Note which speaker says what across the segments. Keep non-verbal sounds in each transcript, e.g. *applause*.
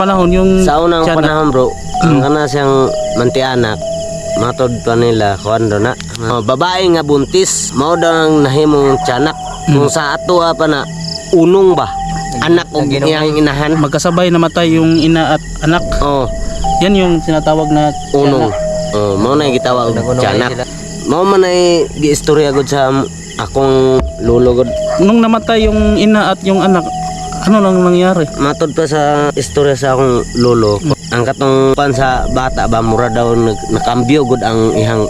Speaker 1: panahon yung
Speaker 2: Sa unang
Speaker 1: tiyanak?
Speaker 2: panahon bro, ang kana siyang mantianak, matod pa nila kuan do na. Uh, babae nga buntis, mao daw ang nahimong tiyanak. Kung sa ato pa na unong ba? Anak og iyang inahan.
Speaker 1: magkasabay namatay yung ina at anak.
Speaker 2: Oh,
Speaker 1: Yan yung sinatawag na
Speaker 2: unong.
Speaker 1: tiyanak.
Speaker 2: Oh, mao na gitawag og tiyanak. Mao man ay giistorya gud sa akong lulo gud.
Speaker 1: Nung namatay yung ina at yung anak, ano lang nangyari?
Speaker 2: Matod pa sa istorya sa akong lolo, ang katong pan sa bata ba mura daw nag, nakambyo gud ang ihang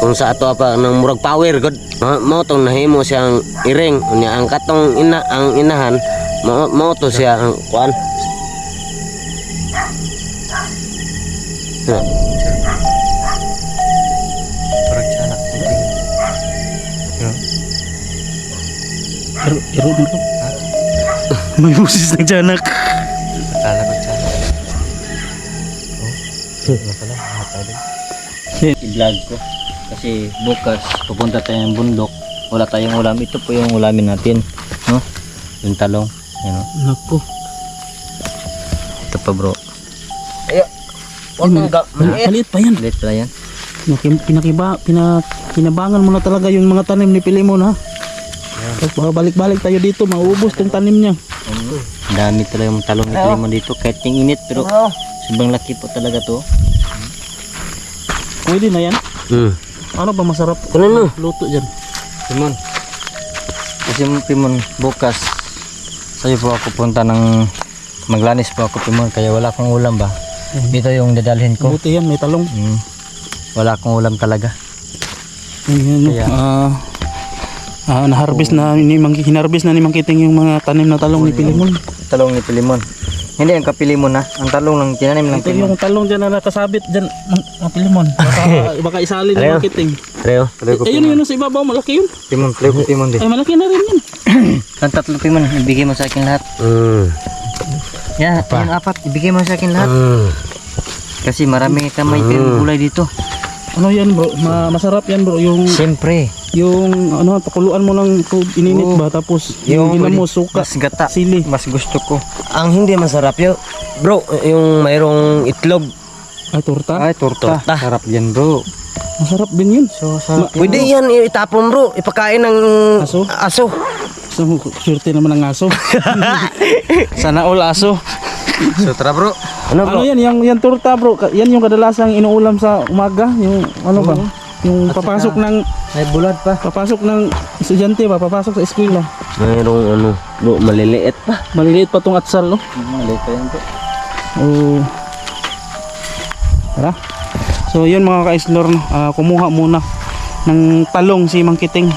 Speaker 2: kung sa ato pa nang murag power gud. Ma- Mao tong nahimo siyang iring unya ang katong ina ang inahan mao mao to siya ang kuan. Na,
Speaker 3: Parang tiyanak
Speaker 1: May busis ng tiyanak.
Speaker 3: Akala ko tiyanak. Oh, ano pala? Matay din. I-vlog ko. Kasi bukas pupunta tayo ng bundok. Wala tayong ulam. Ito po yung ulamin natin. No? Yung talong. Yan o.
Speaker 1: Naku.
Speaker 3: Ito pa bro.
Speaker 2: Ayo. Wag mong maliit.
Speaker 1: Maliit pa yan.
Speaker 3: Ulit pala yan.
Speaker 1: Pinakim- Pinakiba, pina, kinabangan mo na talaga yung mga tanim ni Pilimon ha. Tapos baka balik-balik tayo dito, maubos tong tanim niya.
Speaker 3: Ang dami talaga yung talong na limon dito. Kahit yung init pero sobrang laki po talaga to.
Speaker 1: Pwede na yan.
Speaker 2: Hmm.
Speaker 1: Ano ba masarap?
Speaker 2: Kunin mo.
Speaker 1: Luto dyan.
Speaker 3: Timon. Kasi Timon, bukas sa'yo po ako punta ng maglanis po ako Timon kaya wala akong ulam ba. Dito yung dadalhin ko.
Speaker 1: Buti yan, may talong.
Speaker 3: Mm. Wala akong ulam talaga.
Speaker 1: Ayan,
Speaker 3: Kaya-
Speaker 1: ah, ah, na-harvest na ni Mang hinarvest na ni Mang Kiting yung mga tanim na talong ni Pilimon.
Speaker 3: Talong ni Pilimon. Hindi ang kapilimon na. Ang talong lang tinanim ng
Speaker 1: Ito
Speaker 3: Pilimon.
Speaker 1: yung talong dyan na nakasabit dyan, Mang, Mang Pilimon. Baka, *laughs* baka isali ni
Speaker 2: Ayaw.
Speaker 1: Mang Kiting.
Speaker 2: Reo.
Speaker 1: Ayun yun sa ibabaw, malaki yun.
Speaker 3: Timon, play ko Timon din.
Speaker 1: Ay, malaki na rin yun. *clears throat*
Speaker 3: Ang tatlo Timon, ibigay mo sa akin lahat.
Speaker 2: Hmm.
Speaker 3: Yan, yung apat, ibigay mo sa akin lahat.
Speaker 2: Hmm.
Speaker 3: Kasi marami kamay mm. gulay dito.
Speaker 1: Ano yan bro, Ma- masarap yan bro, yung
Speaker 3: Siyempre,
Speaker 1: yung ano pakuluan mo ng tub- ininit
Speaker 3: Oo.
Speaker 1: ba tapos yung
Speaker 3: yung
Speaker 1: ginamos suka
Speaker 3: mas gata.
Speaker 1: sili
Speaker 3: Mas gusto ko.
Speaker 2: Ang hindi masarap yo. Bro, yung mayroong itlog.
Speaker 1: ay torta
Speaker 3: Ay, torta.
Speaker 2: Torta.
Speaker 3: Sarap yan bro.
Speaker 1: masarap din yun
Speaker 3: So, sarap yan.
Speaker 2: Pwede yan itapon bro, ipakain ng
Speaker 1: Aso?
Speaker 2: aso.
Speaker 1: so swerte naman ng aso *laughs* sana all aso
Speaker 3: So, tara bro.
Speaker 2: Ano
Speaker 1: ano
Speaker 2: bro?
Speaker 1: yan yung yan torta bro Ka- yan yung kadalasang inuulam sa umaga yung ano ba yung papasok ng
Speaker 3: May bulad pa.
Speaker 1: papasok ng estudyante ba papasok sa eskwela
Speaker 2: Mayroong ano, bro, maliliit pa.
Speaker 1: maliliit pa tong atsal no
Speaker 3: Mali pa yan bro.
Speaker 1: Oh. Tara. So yun mga ka-explore, no? Ah, kumuha muna ng talong si Mang Kiting.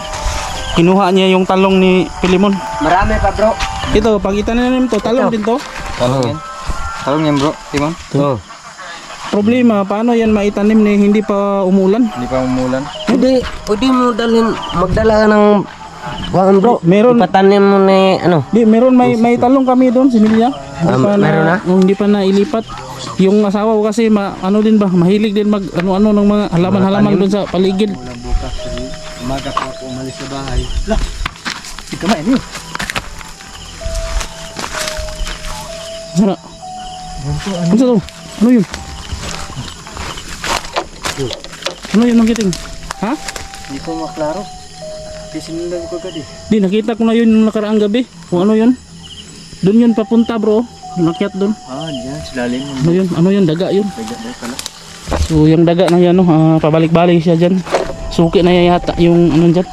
Speaker 1: Kinuha niya yung talong ni Pilimon.
Speaker 2: Marami pa bro.
Speaker 1: Ito, pagitan na namin to, talong din to.
Speaker 3: Talong yan. Talong yan bro. Timon.
Speaker 2: Oh.
Speaker 1: Problema, paano yan maitanim ni hindi pa umulan?
Speaker 3: Hindi pa umulan.
Speaker 2: Pwede, pwede mo dalhin, magdala ka ng Kuhaan bro,
Speaker 1: Meron.
Speaker 2: ipatanim mo ni ano.
Speaker 1: Di, meron may may talong kami doon, similya. Hindi
Speaker 2: Ah,
Speaker 1: pa na,
Speaker 2: meron na?
Speaker 1: hindi pa nailipat. Yung asawa ko kasi ma, ano din ba, mahilig din mag ano-ano ng mga halaman-halaman doon sa paligid.
Speaker 3: Umaga pa ako umalis sa bahay. Lah, si kamay niyo.
Speaker 1: Sana. Ano to? Ano yun? Ano yun ang kiting? Ha?
Speaker 3: Hindi ko maklaro. Sinundan ko agad eh.
Speaker 1: Di, nakita ko na yun nung nakaraang gabi. Kung ano yun. Doon yun papunta bro. Nakyat doon.
Speaker 3: Ah, diyan. Silalim mo.
Speaker 1: Ano yun? Ano yun? Daga yun.
Speaker 3: Dagat daw pala.
Speaker 1: So yung daga na yan, no, ah, pabalik-balik siya dyan. Suki na yata yung ano dyan.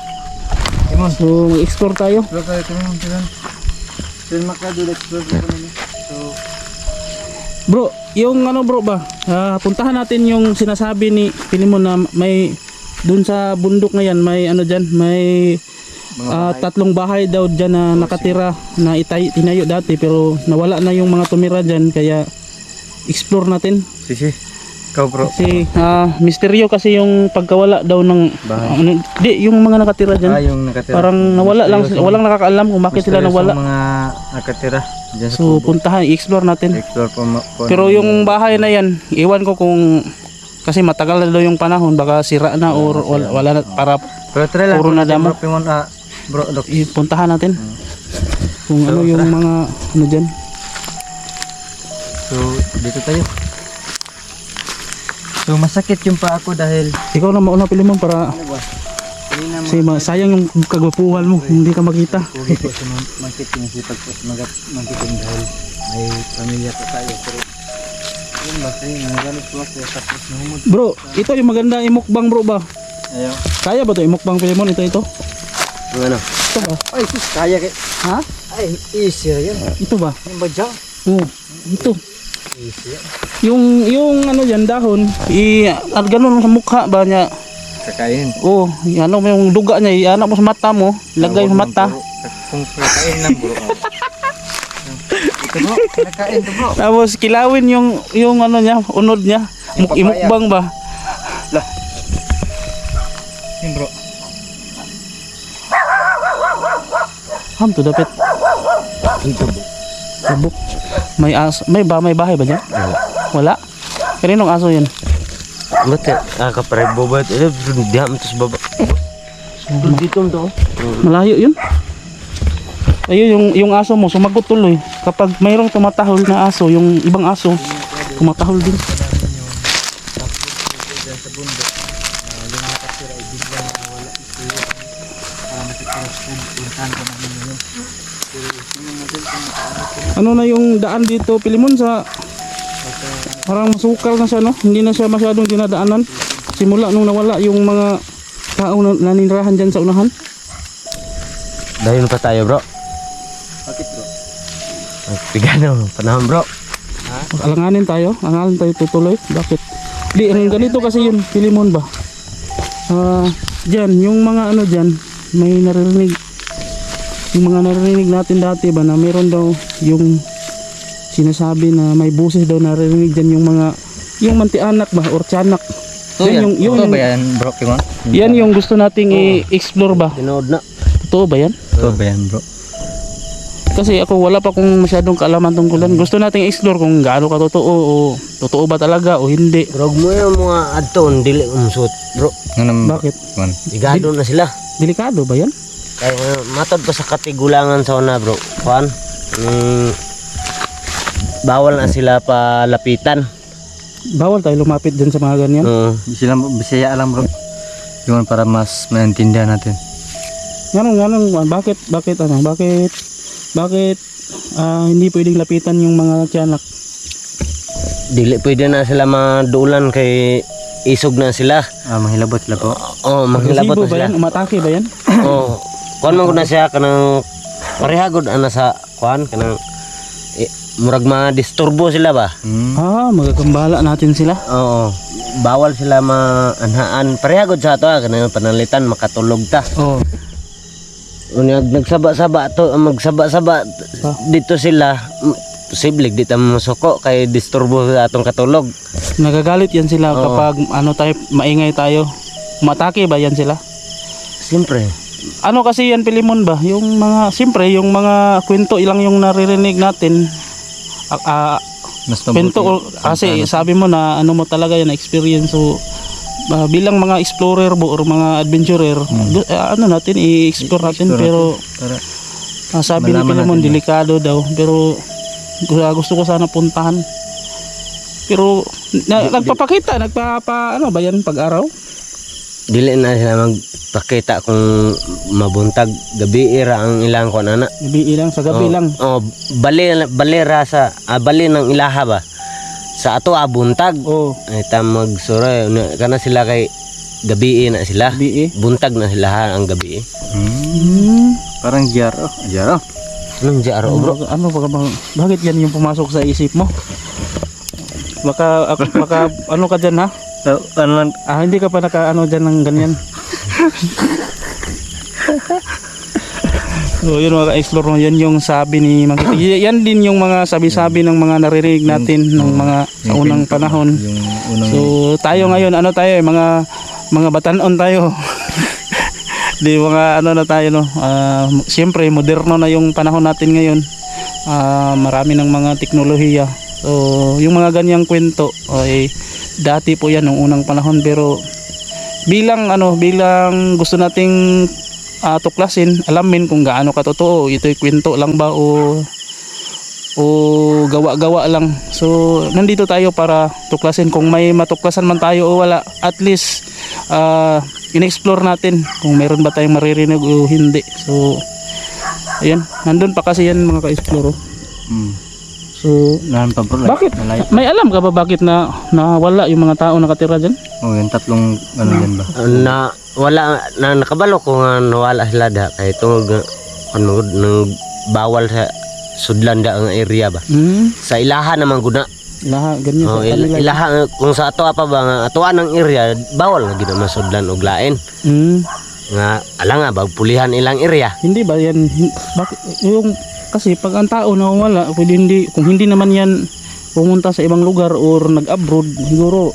Speaker 1: So mag-explore tayo.
Speaker 3: Explore tayo. Timon. Timon. Timon makado. Explore ko kami.
Speaker 1: Bro, yung ano bro ba? ah, puntahan natin yung sinasabi ni Pilimon na may doon sa bundok na yan, may ano dyan, may ah, tatlong bahay daw dyan na nakatira na itay, tinayo dati pero nawala na yung mga tumira dyan kaya explore natin.
Speaker 3: sisi. Ikaw bro.
Speaker 1: Kasi ah, misteryo kasi yung pagkawala daw ng
Speaker 3: Bahay.
Speaker 1: ano, di yung mga nakatira dyan.
Speaker 3: Ah, yung nakatira.
Speaker 1: Parang nawala lang, sila- walang nakakaalam kung bakit sila nawala.
Speaker 3: mga nakatira. Diyan
Speaker 1: So puntahan, i-explore natin.
Speaker 3: Explore po. ma- po
Speaker 1: Pero yung bahay na yan, iwan ko kung kasi matagal na daw yung panahon, baka sira na or wala, wala na para
Speaker 3: Pero try lang.
Speaker 1: Puro na damo.
Speaker 3: Bro, Timon. Ah, bro, dok.
Speaker 1: ipuntahan natin. Kung ano yung mga ano diyan.
Speaker 3: So, dito tayo. So, masakit yung pa ako dahil
Speaker 1: Ikaw na mauna Pilimon para
Speaker 3: ano ba?
Speaker 1: Kasi ma- sayang yung kagwapuhan mo, hindi ka makita.
Speaker 3: Pugi ko sa marketing sipag ko sa dahil may pamilya ko tayo pero yun ba kasi nagalit ko ako tapos nahumod
Speaker 1: Bro, ito yung maganda imukbang bro ba?
Speaker 3: ayaw
Speaker 1: Kaya ba to imukbang Pilimon ito ito?
Speaker 2: Yung ano?
Speaker 1: Ito ba?
Speaker 3: ay sus kaya kay
Speaker 1: Ha?
Speaker 3: ay easy yan
Speaker 1: Ito ba?
Speaker 3: yung ba dyan
Speaker 1: Oo, ito.
Speaker 3: easy yan
Speaker 1: Yung yung ano yan dahon, i at ganun sa mukha ba niya?
Speaker 3: Kakain
Speaker 1: Oh, y- ano yung duga niya, iana mo sa mata mo, lagay sa mata.
Speaker 3: kung kakain lang bro ito bro kinakain to bro
Speaker 1: Tapos kilawin yung yung ano niya, unod niya. Muk imukbang ba?
Speaker 3: yun bro
Speaker 1: Ham to dapat.
Speaker 2: Ito bro.
Speaker 1: Sabok. May as may ba may bahay ba diyan?
Speaker 2: Wala.
Speaker 1: Wala. Kaninong aso yan?
Speaker 2: Ba't eh? Ah, kaparay bobat. Eh, diha mo to sa baba. Dito mo to.
Speaker 1: Malayo yun. Ayun yung yung aso mo sumagot tuloy. Kapag mayroong tumatahol na aso, yung ibang aso tumatahol din. Ano na yung daan dito, Pilimon sa parang masukal na siya no? Hindi na siya masyadong dinadaanan. Simula nung nawala yung mga tao na naninirahan dyan sa unahan.
Speaker 2: Dahil pa tayo bro.
Speaker 3: bakit bro
Speaker 2: Pigano, panahon bro.
Speaker 1: Alanganin tayo, alanganin tayo tutuloy. Bakit? Di, ang ganito kasi yun, Pilimon ba? Ah, dyan, yung mga ano dyan, may naririnig. Yung mga naririnig natin dati ba na meron daw yung sinasabi na may buses daw naririnig dyan yung mga yung mantianak ba or tiyanak. Yan yung, yung,
Speaker 3: ito ba yan bro Kimon?
Speaker 1: yan yung gusto nating i-explore ba?
Speaker 2: Tinood na.
Speaker 1: Totoo ba yan?
Speaker 3: ito ba yan bro
Speaker 1: Kasi ako wala pa kong masyadong kaalaman tungkulan. Gusto nating explore kung gaano ka totoo o totoo ba talaga o hindi.
Speaker 2: Bro, mo yung mga adton, dili umusot bro.
Speaker 3: ano
Speaker 1: Bakit?
Speaker 3: Kimon?
Speaker 2: Igado na sila.
Speaker 1: Delikado ba yan?
Speaker 2: Kaya matod pa sa katigulangan sa una bro. Kuan? Mm, bawal na sila palapitan.
Speaker 1: Bawal tayo lumapit dyan sa mga ganyan.
Speaker 2: Oo.
Speaker 3: Sila bisaya alam bro Yun para mas maintindihan natin
Speaker 1: Ganun, ganun. Bakit, bakit, ano, bakit, bakit ah, hindi pwedeng lapitan yung mga tiyanak?
Speaker 2: dili pwede na sila madulan kay isog na sila.
Speaker 3: ah, Mahilabot sila po
Speaker 2: Oh, manghilabot
Speaker 1: Agresibo
Speaker 2: na
Speaker 1: ba
Speaker 2: sila.
Speaker 1: yan? Umatake ba yan?
Speaker 2: Oh, kuan man na siya kanang parehagod ana sa kuan kanang murag mga disturbo sila ba?
Speaker 3: hmm.
Speaker 1: Ah, magagambala natin sila.
Speaker 2: Oo. Bawal sila maanhaan. Parehagod sa ato ah, kanang panalitan makatulog ta.
Speaker 1: Oh,
Speaker 2: Unyag nagsaba-saba to, magsaba-saba
Speaker 1: Ah.
Speaker 2: dito sila. Posible di ta masuko kay disturbo sa atong katulog.
Speaker 1: nagagalit yan sila
Speaker 2: Oo.
Speaker 1: kapag ano tayo, maingay tayo. Umatake ba yan sila?
Speaker 2: Siyempre.
Speaker 1: Ano kasi yan, Pilimon ba? Yung mga, siyempre, yung mga kwento ilang yung naririnig natin. Ah, ah,
Speaker 3: Mas mabuti
Speaker 1: kasi sabi mo na ano mo talaga yan, experience. So, ah, bilang mga explorer bo or mga adventurer, gu- ah, ano natin, i-explore natin.
Speaker 3: I-explore
Speaker 1: pero
Speaker 3: para
Speaker 1: ah, sabi ni
Speaker 3: natin ba?
Speaker 1: delikado daw. Pero ah, gusto ko sana puntahan. Pero na, nagpapakita, nagpapa ano ba yan pag-araw?
Speaker 2: Dili na sila magpakita kung mabuntag gabi ira ang ilang kuan ana.
Speaker 1: Gabi lang, sa gabi
Speaker 2: Oh,
Speaker 1: lang.
Speaker 2: Oh, bali balera sa ah, bali ng ilaha ba. Sa ato abuntag.
Speaker 1: Oh,
Speaker 2: Ay ta magsuray Una, kana sila kay gabi na sila.
Speaker 1: gabi eh.
Speaker 2: Buntag na sila ha, ang gabi.
Speaker 3: hmm.
Speaker 1: Hmm.
Speaker 3: Parang gyaro Gyaro
Speaker 2: Anong jaro bro?
Speaker 1: Bro, ano baka bang, bakit yan yung pumasok sa isip mo? Baka, ako- baka ano ka dyan ha?
Speaker 3: So, Ano lang
Speaker 1: Ah, hindi ka pa naka ano dyan ng ganyan. so, yun mga ka-explore mo, yun yung sabi ni Mang *coughs* Y- Yan din yung mga sabi-sabi ng mga naririnig natin ng mga sa unang panahon.
Speaker 3: Yung unang
Speaker 1: So, tayo ngayon, ano tayo eh, mga mga batanon tayo. *laughs* Di mga ano na tayo no. Ah, siyempre moderno na yung panahon natin ngayon. Ah, marami ng mga teknolohiya. So, yung mga ganyang kwento ay dati po 'yan nung unang panahon pero bilang ano, bilang gusto nating ah, tuklasin, alamin kung gaano katotoo, ito'y kwento lang ba o o gawa-gawa lang. So nandito tayo para tuklasin kung may matuklasan man tayo o wala. At least ah in-explore natin kung meron ba tayong maririnig o hindi. So ayan, nandun pa kasi yan mga ka-explore.
Speaker 3: Hmm.
Speaker 1: So
Speaker 3: Nahan pa bro. like,
Speaker 1: bakit?
Speaker 3: Malayo.
Speaker 1: May alam ka ba bakit na nawala yung mga tao nakatira dyan?
Speaker 3: Oh, yung tatlong ano yan ba?
Speaker 2: na wala na nakabalo ko nga nawala sila da kay tungod nga ano nang bawal sa sudlan da nga area ba
Speaker 1: Hmm,
Speaker 2: sa ilaha naman guna
Speaker 1: lahat ganyan
Speaker 2: oh,
Speaker 1: sa
Speaker 2: il-
Speaker 1: kanila.
Speaker 2: ilaha nga, kung sa ato pa ba nga atuan ng area bawal nga gina masudlan og lain
Speaker 1: Hmm.
Speaker 2: nga ala nga bag pulihan ilang area
Speaker 1: Hindi ba yan hin- bakit yung kasi pag ang tao nawala pwede hindi kung hindi naman yan pumunta sa ibang lugar or nag-abroad siguro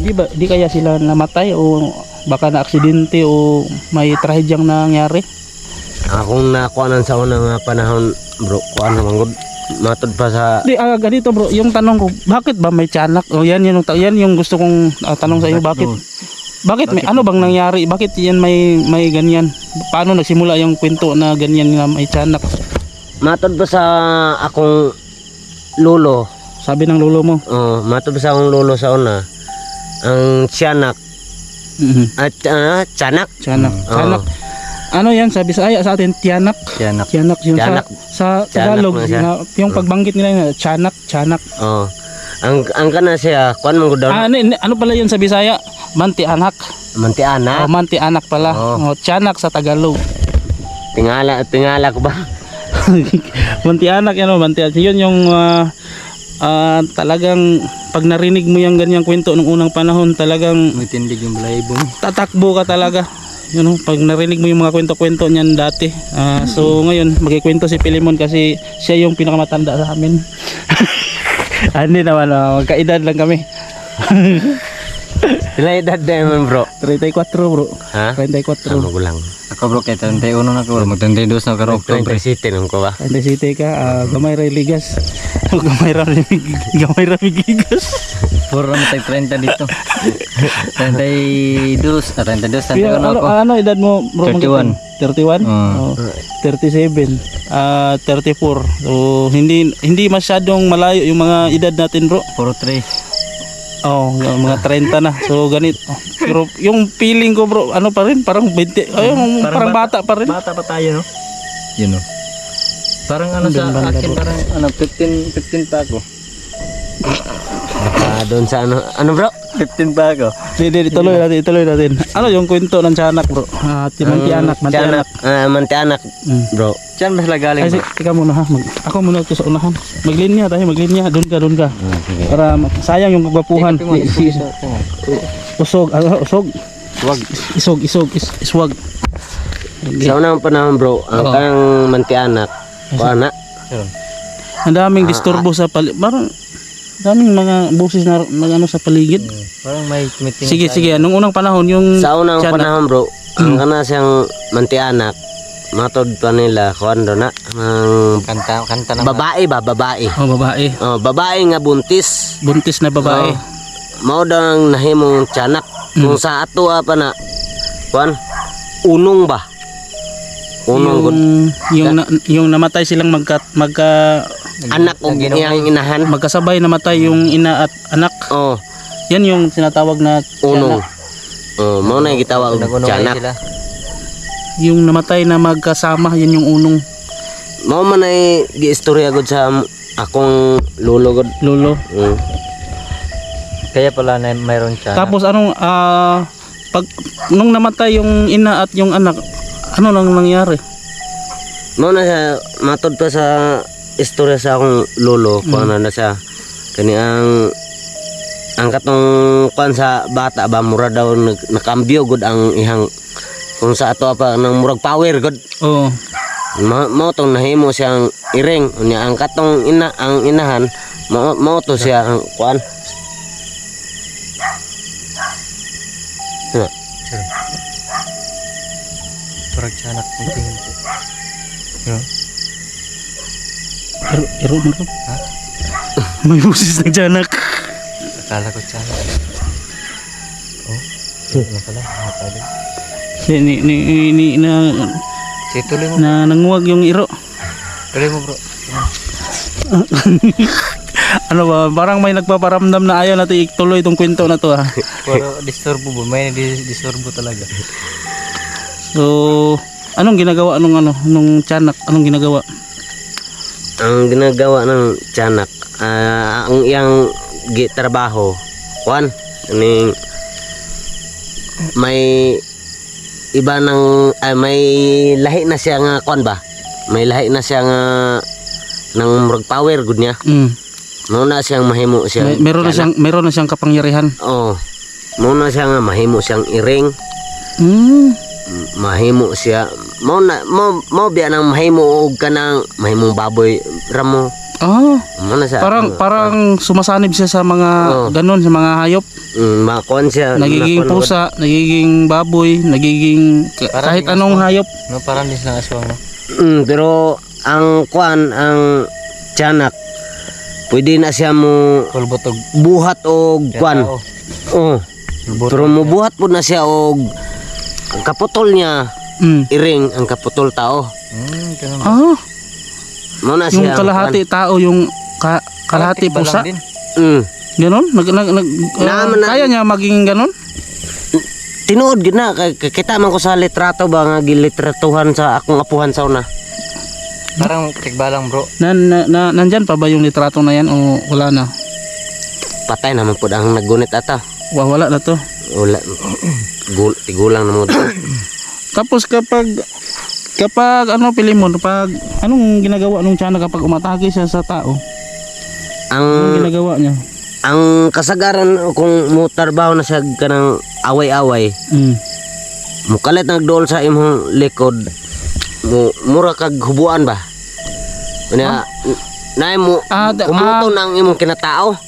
Speaker 1: di ba di kaya sila namatay o baka na aksidente o may trahedyang nangyari?
Speaker 2: Akong nakuanan sa unang nga panahon bro kuan naman gud matod pa sa
Speaker 1: di ah, ganito bro yung tanong ko bakit ba may tiyanak? O yan yan yung, yan yung gusto kong ah, tanong sa iyo bakit? Bakit may ano bang nangyari? Bakit yan may may ganyan? Paano nagsimula yung kwento na ganyan na may tiyanak
Speaker 2: matod pa sa akong lolo
Speaker 1: sabi ng lolo mo
Speaker 2: oh matod pa sa akong lolo sa una ang tiyanak
Speaker 1: Mhm.
Speaker 2: at ah, tiyanak
Speaker 1: tiyanak
Speaker 2: Oo.
Speaker 1: tiyanak ano yan sa Bisaya sa atin tiyanak
Speaker 3: Tiyanak.
Speaker 1: tiyanak yun
Speaker 2: Tiyanak.
Speaker 1: sa sa Tagalog
Speaker 2: na-
Speaker 1: yung pagbanggit nila na tiyanak tiyanak
Speaker 2: Oh. Ang ang kana siya, kuan gud daw.
Speaker 1: ah, ano, ano pala yun sa Bisaya manti anak
Speaker 2: Manti ana.
Speaker 1: oh, manti anak pala
Speaker 2: Oo.
Speaker 1: oh, tiyanak sa Tagalog
Speaker 2: Tingala tingala ko ba? *laughs*
Speaker 1: manti anak yan oh, manti anak yun yung ah, ah, talagang pag narinig mo yung ganyang kwento nung unang panahon talagang
Speaker 3: May tindig yung balahibo
Speaker 1: tatakbo ka talaga. You know, pag narinig mo yung mga kwento-kwento niyan dati. Ah, so ngayon magkikwento si Pilimon kasi siya yung pinakamatanda sa amin. *laughs* Hindi naman ah, magkaedad lang kami. *laughs*
Speaker 2: Sila edad na man bro.
Speaker 1: 34 bro.
Speaker 2: Ha?
Speaker 1: 34
Speaker 2: Ano ko lang.
Speaker 3: Ako bro, kay 31 na ako bro. Mag-32 na ako Oktober.
Speaker 2: 27 nung ko ba?
Speaker 1: 37 ka ah, gamay ra ligas *laughs* gamay ra gamay ra ligas
Speaker 3: Puro *laughs* na tayo 30 dito. 32. Ah, 32.
Speaker 1: Kaya,
Speaker 3: 31 na ako.
Speaker 1: ano edad mo bro
Speaker 3: 31.
Speaker 1: 31
Speaker 3: Mm.
Speaker 1: oh, 37 ah 34 so hindi hindi masyadong malayo yung mga edad natin bro
Speaker 3: Puro 3.
Speaker 1: Oh, yung mga 30 na. So ganito. Pero yung feeling ko bro, ano pa rin, parang 20, ayun, parang, bata, pa rin.
Speaker 3: Bata pa tayo, no? Yun, no? Parang ano sa
Speaker 1: Banda,
Speaker 3: akin,
Speaker 1: bro.
Speaker 3: parang ano, 15, 15 pa ako.
Speaker 2: Ah, doon sa ano, ano bro?
Speaker 3: 15 pa ako.
Speaker 1: Hindi, tuloy natin, tuloy natin. Ano yung kwento ng tiyanak bro? Ah, timanti anak, manti anak.
Speaker 2: Ah, manti anak,
Speaker 1: Mm.
Speaker 2: bro.
Speaker 3: Diyan ba sila galing
Speaker 1: Ay,
Speaker 3: bro?
Speaker 1: sige, ikaw muna ha. Mag, ako muna ito sa unahan. Maglinya tayo, maglinya. Doon ka, doon ka.
Speaker 3: sige.
Speaker 1: Para sayang yung kagwapuhan.
Speaker 3: Ikaw,
Speaker 1: Si- si- Usog, ano, usog.
Speaker 3: Wag.
Speaker 1: Isog, isog, is, iswag.
Speaker 2: Sa unang panahon bro, ang
Speaker 1: Oo.
Speaker 2: kanang manti anak, kuan na.
Speaker 1: Ang daming disturbo sa paligid. Parang, daming mga boses na, na ano sa paligid.
Speaker 3: Parang may meeting.
Speaker 1: Sige, sige. Nung unang panahon, yung
Speaker 2: Sa unang
Speaker 1: tiyanak-
Speaker 2: panahon bro, ang kana siyang manti anak, matod pa nila kuan do na ng
Speaker 3: Kanta, kanta na.
Speaker 2: babae ba, babae.
Speaker 1: Oh, babae.
Speaker 2: Oh, babae nga buntis.
Speaker 1: Buntis na babae.
Speaker 2: mao daw ang nahimong tiyanak kung sa ato ah, pa na kuan unong ba unong
Speaker 1: yung, yung, na, yung namatay silang magka, magka,
Speaker 2: anak og iyang inahan
Speaker 1: magkasabay namatay yung ina at anak.
Speaker 2: oh
Speaker 1: Yan yung sinatawag na
Speaker 2: unong
Speaker 1: tiyanak.
Speaker 2: oh mao na yung gitawag og tiyanak.
Speaker 1: Yung namatay na magkasama, yan yung unong
Speaker 2: mao man ay giistorya gud sa akong lolo gud
Speaker 1: lolo.
Speaker 2: mm.
Speaker 3: Kaya pala na mayroon siya.
Speaker 1: Tapos anong, ah, pag, nung namatay yung ina at yung anak, ano lang nangyari?
Speaker 2: mao na siya matod pa sa istorya sa akong lolo kuan na siya. Kani ang ang katong kuan sa bata ba mura daw nag, nakambyo gud ang ihang kung sa ato pa nang murag power gud.
Speaker 1: Oh,
Speaker 2: Ma mao tong nahimo siyang iring unya ang katong ina ang inahan mao mao to siya ang kuan Ano?
Speaker 3: Parang siya anak ng tingin ko.
Speaker 1: Iro, iro mo ro. May boses ng tiyanak.
Speaker 3: Akala ko siya anak. Oh, pala? Ano pala?
Speaker 1: Ni, ni, ni, ni, na,
Speaker 3: Sige, tuloy mo.
Speaker 1: na nanguwag yung iro.
Speaker 3: Tuloy mo bro. *laughs*
Speaker 1: ano ba, parang may nagpaparamdam na ayaw natin ituloy itong kwento na to ah. *laughs*
Speaker 3: Pero disturbo ba? May dis- disturbo talaga.
Speaker 1: So, anong ginagawa nung ano, nung tiyanak, anong ginagawa?
Speaker 2: Ang ginagawa ng tiyanak, ah, ang iyang gi- trabaho, kwan, aning may iba ng ay may lahi na siya nga kwan ba? May lahi na siya nga ng murag power good niya.
Speaker 1: Mm.
Speaker 2: Na siyang mahimo siya.
Speaker 1: May, meron na siyang meron na siyang kapangyarihan.
Speaker 2: Oh. Mao na siya nga mahimo siyang iring,
Speaker 1: Mm.
Speaker 2: mahimo siya. Mao na mao mao biya nang mahimo og kanang mahimong baboy ramo.
Speaker 1: Ah,
Speaker 2: Mao na siya.
Speaker 1: parang
Speaker 2: Ano,
Speaker 1: parang sumasanib siya sa mga
Speaker 2: Oo.
Speaker 1: ganon sa mga hayop.
Speaker 2: Mm, makuan siya.
Speaker 1: Nagiging
Speaker 2: makuan-
Speaker 1: pusa, nagiging baboy, nagiging
Speaker 3: Parang
Speaker 1: kahit anong
Speaker 3: aswang.
Speaker 1: hayop.
Speaker 3: No, parang dis ng aswang, no?
Speaker 2: Mm, pero ang kuan ang tiyanak pwede na siya mo
Speaker 3: Kulbotog.
Speaker 2: buhat og kuan. Oh. Pero mo buhat po na siya og kaputol niya
Speaker 1: Mm.
Speaker 2: iring ang kaputol tao.
Speaker 3: Hmm, ganun.
Speaker 1: Ah,
Speaker 2: Mao na
Speaker 1: yung
Speaker 2: siya. ang
Speaker 1: kalahati tao, yung ka, kalahati pusa.
Speaker 2: Mm.
Speaker 1: Ganon? Nag, nag, nag, ah,
Speaker 2: Naman na-
Speaker 1: kaya niya maging ganon?
Speaker 2: Tinuod gid na kita man ko sa litrato ba nga gilitratuhan sa akong apuhan sa una.
Speaker 3: Parang tikba lang, bro.
Speaker 1: Na, na, na, nandyan pa ba yung litrato na yan o wala na?
Speaker 2: Patay naman pud ang naggunit ata.
Speaker 1: Wa, wala na to.
Speaker 2: Wala. Gul, tigulang na mo. *coughs*
Speaker 1: Tapos kapag kapag ano Pilimon, pag anong ginagawa nung tiyan kapag umatake siya sa tao? Anong
Speaker 2: ang
Speaker 1: ginagawa niya?
Speaker 2: ang kasagaran kung mo trabaho na siya kanang away-away
Speaker 1: Mm.
Speaker 2: mukalit nagdool sa imong likod mo mura kag hubuan ba Unya, na mo
Speaker 1: Ah,
Speaker 2: kumuto ng imong kinatao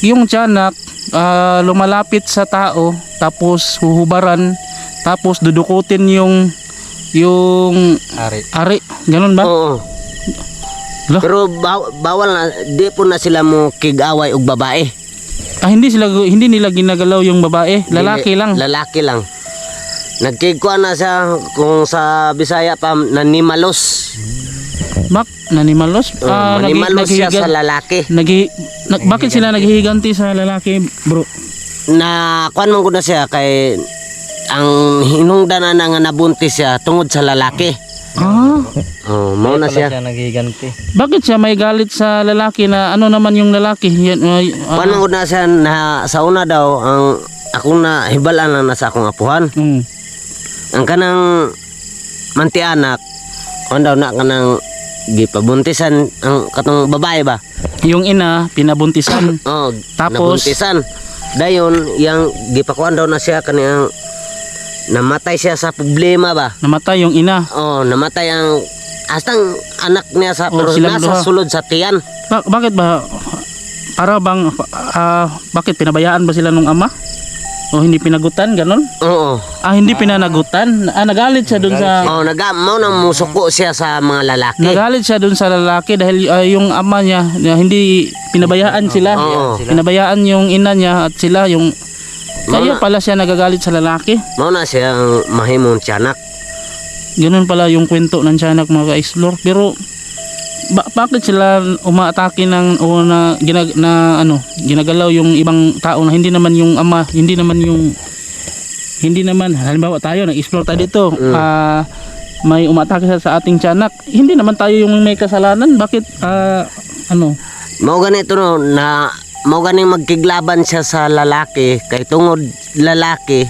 Speaker 1: Yung tiyanak ah, lumalapit sa tao tapos huhubaran tapos dudukutin yung yung
Speaker 3: Ari.
Speaker 1: ari, ganun ba?
Speaker 2: oo
Speaker 1: Lah.
Speaker 2: pero baw- bawal na di po na sila mo kig-away og babae
Speaker 1: Ah, hindi sila hindi nila ginagalaw yung babae, lalaki
Speaker 2: Dili-
Speaker 1: lang.
Speaker 2: lalaki lang nagkigkuan na siya kung sa Bisaya pa nanimalos
Speaker 1: Bak, nanimalos.
Speaker 2: Oh,
Speaker 1: Ah, nagi-
Speaker 2: manimalos siya sa lalaki
Speaker 1: Nagi, nag, bakit sila naghihiganti sa lalaki, bro?
Speaker 2: na kuan man ko na siya kay ang hinungdanan na nga nabuntis siya tungod sa lalaki.
Speaker 1: Ah,
Speaker 2: Oh, mao na siya.
Speaker 3: siya naghihiganti.
Speaker 1: bakit siya may galit sa lalaki na ano naman yung lalaki? Yan, ah,
Speaker 2: man ko na siya na sa una daw ang ako na hibalan na sa akong apuhan.
Speaker 1: mm,
Speaker 2: Ang kanang mantianak kuan daw na kanang gipabuntisan ang katong babae ba?
Speaker 1: yung ina pinabuntisan. *clears throat*
Speaker 2: Oh,
Speaker 1: Tapos?
Speaker 2: nabuntisan. Dayon yang gipakuan daw na siya kanang namatay siya sa problema ba?
Speaker 1: Namatay yung ina.
Speaker 2: Oh, namatay ang astang anak niya sa
Speaker 1: Oh,
Speaker 2: pero nasa sulod sa tiyan.
Speaker 1: Ba- bakit ba para bang ah, bakit pinabayaan ba sila nung ama? O hindi pinagutan ganon?
Speaker 2: Oo.
Speaker 1: Ah hindi pinanagutan. Ah nagalit siya dun sa
Speaker 2: Oh, naga mo nang musuko siya sa mga lalaki.
Speaker 1: Nagalit siya dun sa lalaki dahil ah, yung ama niya na hindi pinabayaan sila.
Speaker 2: Oo.
Speaker 1: Pinabayaan yung ina niya at sila yung kaya
Speaker 2: Mama.
Speaker 1: pala siya nagagalit sa lalaki.
Speaker 2: Mao na siya ang mahimong tiyanak.
Speaker 1: Ganun pala yung kwento ng tiyanak mga ka-explore. Pero ba- bakit sila umaatake ng o na, ginag, na ano, ginagalaw yung ibang tao na hindi naman yung ama, hindi naman yung hindi naman halimbawa tayo nag-explore tayo dito. ah, may umatake sa, sa ating tiyanak. Hindi naman tayo yung may kasalanan. Bakit ah, ano?
Speaker 2: Mao ganito no na mao ganing magkiglaban siya sa lalaki kay tungod lalaki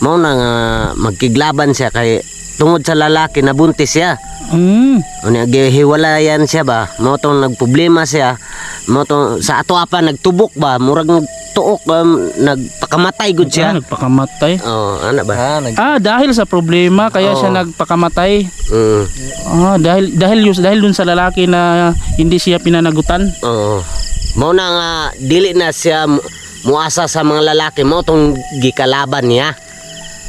Speaker 2: mao na nga magkiglaban siya kay tungod sa lalaki nabuntis siya.
Speaker 1: Mm,
Speaker 2: Unya gihiwalayan siya ba? Mao tong nagproblema siya. Mao tong sa ato apa nagtubok ba? Murag nagtuok um, nagpakamatay gud
Speaker 1: ah,
Speaker 2: siya.
Speaker 1: nagpakamatay.
Speaker 2: Oh, ana ba?
Speaker 3: Ah, nag
Speaker 1: Ah, dahil sa problema kaya siya
Speaker 2: Oo.
Speaker 1: nagpakamatay.
Speaker 2: Mm.
Speaker 1: Ah, dahil dahil yun, dahil dun sa lalaki na hindi siya pinanagutan.
Speaker 2: Oo. Mao na nga dili na siya mu- muasa sa mga lalaki mo tong gikalaban niya.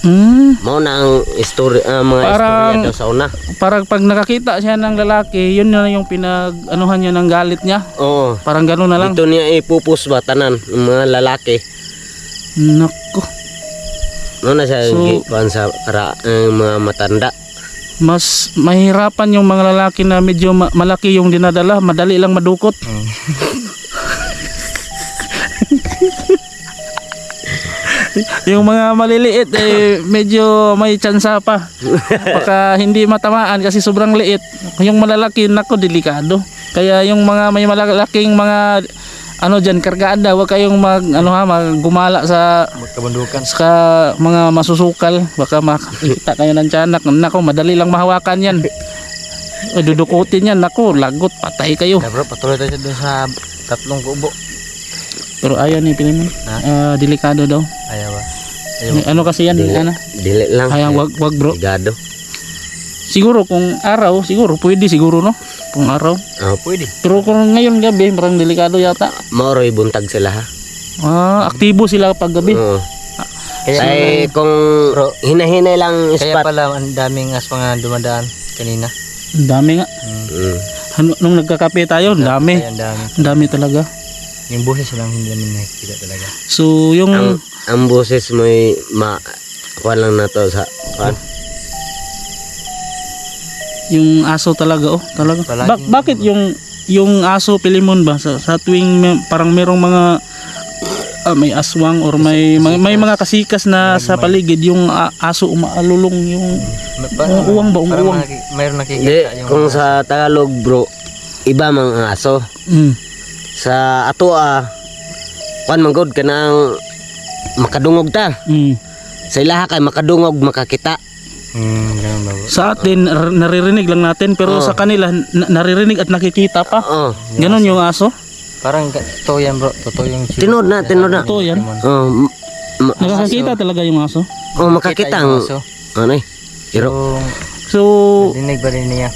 Speaker 1: Mm.
Speaker 2: Mao na ang story ah, mga
Speaker 1: Parang-
Speaker 2: istorya daw sa una.
Speaker 1: Parang pag nakakita siya ng lalaki, yun na yung pinag anuhan niya ng galit niya.
Speaker 2: Oo.
Speaker 1: Parang gano'n na lang.
Speaker 2: Dito niya ipupus ba tanan ng mga lalaki.
Speaker 1: Nako.
Speaker 2: Mao na siya
Speaker 1: So-
Speaker 2: so, sa kara, eh, mga matanda.
Speaker 1: mas mahirapan yung mga lalaki na medyo ma- malaki yung dinadala, madali lang madukot.
Speaker 3: Mm. *laughs*
Speaker 1: yung mga maliliit eh medyo may tsansa pa. Baka hindi matamaan kasi sobrang liit. Yung malalaki nako delikado. Kaya yung mga may malalaking mga ano diyan kargada, wag kayong mag ano ha, maggumala sa
Speaker 3: Magkabundukan.
Speaker 1: sa mga masusukal baka makita kayo ng tiyanak nako madali lang mahawakan yan dudukutin yan nako lagot patay kayo
Speaker 3: bro, patuloy tayo dun sa tatlong kubo.
Speaker 1: Pero ayaw ni Piliman Ah, delikado daw
Speaker 3: Ayaw ba? Ayaw.
Speaker 1: ano kasi yan
Speaker 2: Dili.
Speaker 1: ano
Speaker 2: Dili lang.
Speaker 1: ayaw wag wag bro
Speaker 2: Ligado.
Speaker 1: siguro kung araw siguro pwede siguro no kung araw
Speaker 2: Oh,
Speaker 3: Pwede.
Speaker 1: pero kung ngayon gabi parang delikado yata
Speaker 2: maoroy buntag sila ha.
Speaker 1: ah aktibo sila pag gabi
Speaker 2: Oo.
Speaker 3: Kaya,
Speaker 2: Ay kung
Speaker 3: Bro,
Speaker 2: hinahinay lang
Speaker 3: kaya
Speaker 2: spot.
Speaker 3: pala ang daming aswang na dumadaan kanina.
Speaker 1: ang dami nga
Speaker 2: Mm.
Speaker 1: ano, nung nagkakape tayo ang dami
Speaker 3: Kaya ang dami.
Speaker 1: ang dami talaga
Speaker 3: Yung boses lang hindi namin nakikita talaga.
Speaker 1: so yung
Speaker 2: Ang ang boses mo ay ma kuha lang na to sa kuha.
Speaker 1: Yung aso talaga oh, talaga.
Speaker 3: Palaging-
Speaker 1: Bak- bakit yung yung aso Pilimon ba sa, sa tuwing may- parang merong mga ah, may aswang or may may, may mga kasikas na sa paligid yung ah, aso umaalulong yung
Speaker 3: Ma-
Speaker 1: uwang ba,
Speaker 3: parang
Speaker 1: uwang?
Speaker 3: nakiki- mayroon nakikita yung
Speaker 2: kung sa Tagalog bro, iba mang ang aso.
Speaker 1: mm.
Speaker 2: Sa ato ah, kuan man gud kanang makadungog ta.
Speaker 1: Mm.
Speaker 2: Sa ilaha kay makadungog makakita.
Speaker 3: Hmm, ganun?
Speaker 1: Sa atin ar- naririnig lang natin pero
Speaker 2: Oh.
Speaker 1: sa kanila na- naririnig at nakikita pa.
Speaker 2: Oh,
Speaker 1: Ganon yung aso.
Speaker 3: Parang ga- totoo yan bro. Totoo yung
Speaker 2: tinod na, tinod na.
Speaker 1: Totoo yan.
Speaker 2: Oh, m- ma-
Speaker 1: Nakakakita talaga yung aso.
Speaker 2: oh makakita ang
Speaker 3: aso.
Speaker 2: ano eh. Pero
Speaker 3: So,
Speaker 1: So
Speaker 3: dinig ba rin niya?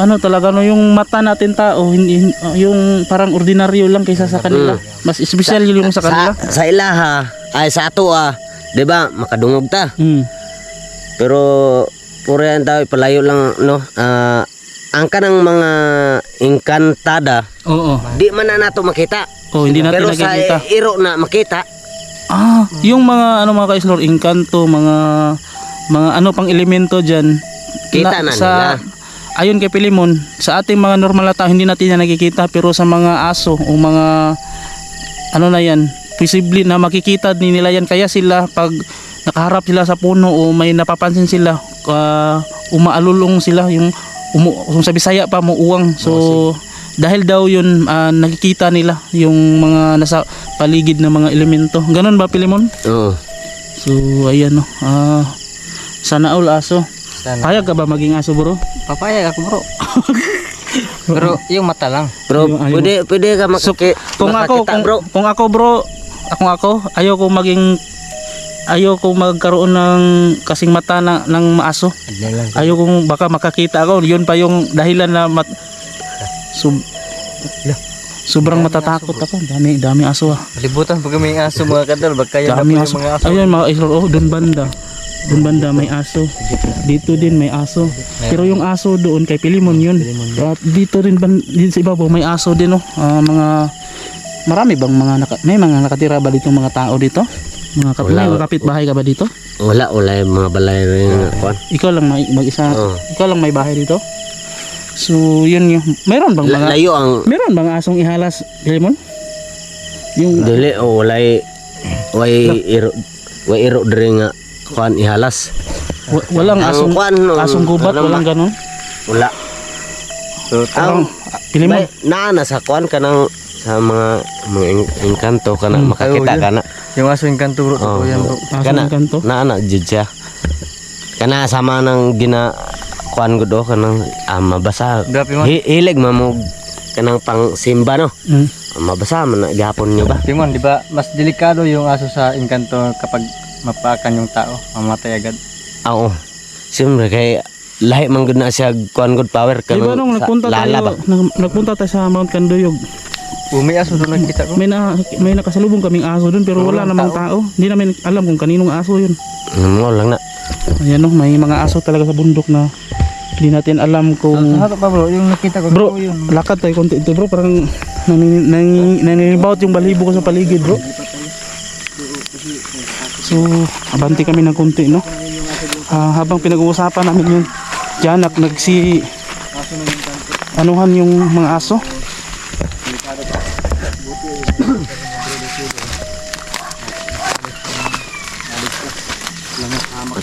Speaker 1: Ano talaga no yung mata natin tao hindi hin- uh, yung parang ordinaryo lang kaysa sa kanila. Mas espesyal yung sa kanila.
Speaker 2: sa, sa ilaha ay sa ato ah, 'di ba? Makadungog ta.
Speaker 1: Mm.
Speaker 2: Pero puro yan daw palayo lang no. Ah, ang kanang mga engkantada,
Speaker 1: Oo.
Speaker 2: di man na nato makita.
Speaker 1: Oh, hindi natin
Speaker 2: Pero sa
Speaker 1: nakikita.
Speaker 2: iro na makita.
Speaker 1: Ah, yung mga ano mga ka-explore, engkanto, mga mga ano pang elemento diyan.
Speaker 2: Kita na nila.
Speaker 1: Ayon kay Pilimon, sa ating mga normal na tao hindi natin yan nakikita pero sa mga aso o mga ano na yan, posible na makikita din nila yan kaya sila pag nakaharap sila sa puno o may napapansin sila ah, umaalulong sila yung umu, kung sa Bisaya pa muuwang so dahil daw yun ah, nakikita nila yung mga nasa paligid ng mga elemento ganun ba Pilimon?
Speaker 2: Oo.
Speaker 1: so ayan no ah, sana all aso
Speaker 3: Sana.
Speaker 1: payag ka ba maging aso bro?
Speaker 3: Papayag ako bro. *laughs* Pero yung mata lang.
Speaker 1: Ayaw
Speaker 2: pwede pwede ka makaki,
Speaker 1: kung ako kung,
Speaker 2: bro.
Speaker 1: kung ako bro ako ako ayaw ko maging ayaw ko magkaroon ng kasing mata na, ng maaso ayaw kong baka makakita ako yun pa yung dahilan na mat sub, sobrang matatakot ako dami dami aso ah
Speaker 3: Libutan pag may aso mga kadal. Na po
Speaker 1: dami
Speaker 3: yung
Speaker 1: aso
Speaker 3: mga aso.
Speaker 1: ayun mga islo oh doon banda doon banda may aso. Dito din may aso. Pero yung aso doon kay Pilimon yun. At dito rin ban dito sa ibabaw may aso din oh. Ah, mga marami bang mga naka, may mga nakatira ba dito mga tao dito? Mga kap
Speaker 2: Wala.
Speaker 1: may kapitbahay ka ba dito?
Speaker 2: Wala wala yung mga balay rin nga kuan.
Speaker 1: ikaw lang may mag-isa
Speaker 2: Oo.
Speaker 1: ikaw lang may bahay dito? So yun yung meron bang mga
Speaker 2: Layo ang
Speaker 1: meron bang asong ihalas Pilimon? Yung
Speaker 2: dili o walay way iro way iro diri nga kuan ihalas.
Speaker 1: wa- walang
Speaker 2: Ang
Speaker 1: asong
Speaker 2: kuan no,
Speaker 1: asong gubat
Speaker 2: ano,
Speaker 1: walang ganun
Speaker 2: Wala.
Speaker 3: So,
Speaker 1: parang Pilimon
Speaker 2: Bay, naa na sa kuan kanang sa mga mga eng- engkanto kana
Speaker 1: Hmm.
Speaker 2: makakita
Speaker 3: yun.
Speaker 2: kana.
Speaker 3: yung aso yung kanto bro. Totoo
Speaker 2: Oh,
Speaker 3: yan bro.
Speaker 1: Aso
Speaker 2: kana
Speaker 1: engkanto?
Speaker 2: naa na jud siya. Kana sama nang gina kuan gud oh, kanang ah, mabasa.
Speaker 3: Grabe man.
Speaker 2: Hi- hilig mamog kanang pang simba no.
Speaker 1: Mm.
Speaker 2: Mabasa man na gihapon niyo ba?
Speaker 3: Timon, di ba? Mas delikado yung aso sa engkanto kapag mapakan yung tao. Mamatay agad.
Speaker 2: Oo. Siyempre kay lahi man gud na siya kuan gud power
Speaker 1: Di ba nung nagpunta tayo, nag- nagpunta tayo sa Mount Canduyog,
Speaker 3: Umi aso doon nakita ko.
Speaker 1: may, na, may nakasalubong kaming aso doon pero wala namang tao. Hindi namin alam kung kaninong aso yun.
Speaker 2: Mo lang na.
Speaker 1: Ayan no, may mga aso talaga sa bundok na hindi natin alam kung...
Speaker 3: Ano pa bro? Yung nakita ko.
Speaker 1: Bro,
Speaker 3: yun.
Speaker 1: lakad tayo konti ito bro, parang nanin, nanin, naninibaut yung balibo ko sa paligid bro. So, abanti kami ng konti no. Ah, habang pinag-uusapan namin yung Janak nagsi anuhan yung mga aso.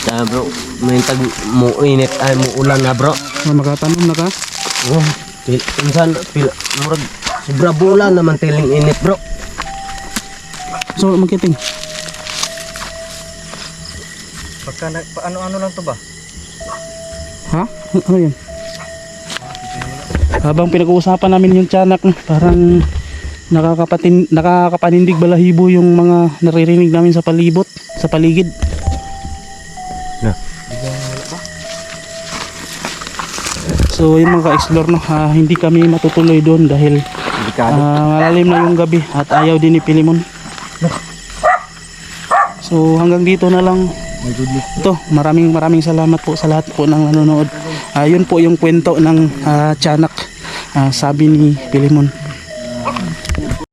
Speaker 2: Ah, bro, may tag mo init ay mo ulan na bro.
Speaker 1: Ah, Magatanom na ka.
Speaker 2: Oh, pil, minsan pil, murag sobra bulan naman tiling init bro.
Speaker 1: So magkiting.
Speaker 3: Pagka ano-ano lang to ba?
Speaker 1: Ha? Ano yan? Habang pinag-uusapan namin yung tiyanak, parang nakakapatin, nakakapanindig balahibo yung mga naririnig namin sa palibot, sa paligid.
Speaker 2: Na.
Speaker 1: So yung mga ka-explore no, ah, hindi kami matutuloy doon dahil ah, malalim na yung gabi at ayaw din ni Pilimon. So hanggang dito na lang ito, maraming maraming salamat po sa lahat po ng nanonood. Ah, yun po yung kwento ng ah, tiyanak, ah, sabi ni Pilimon.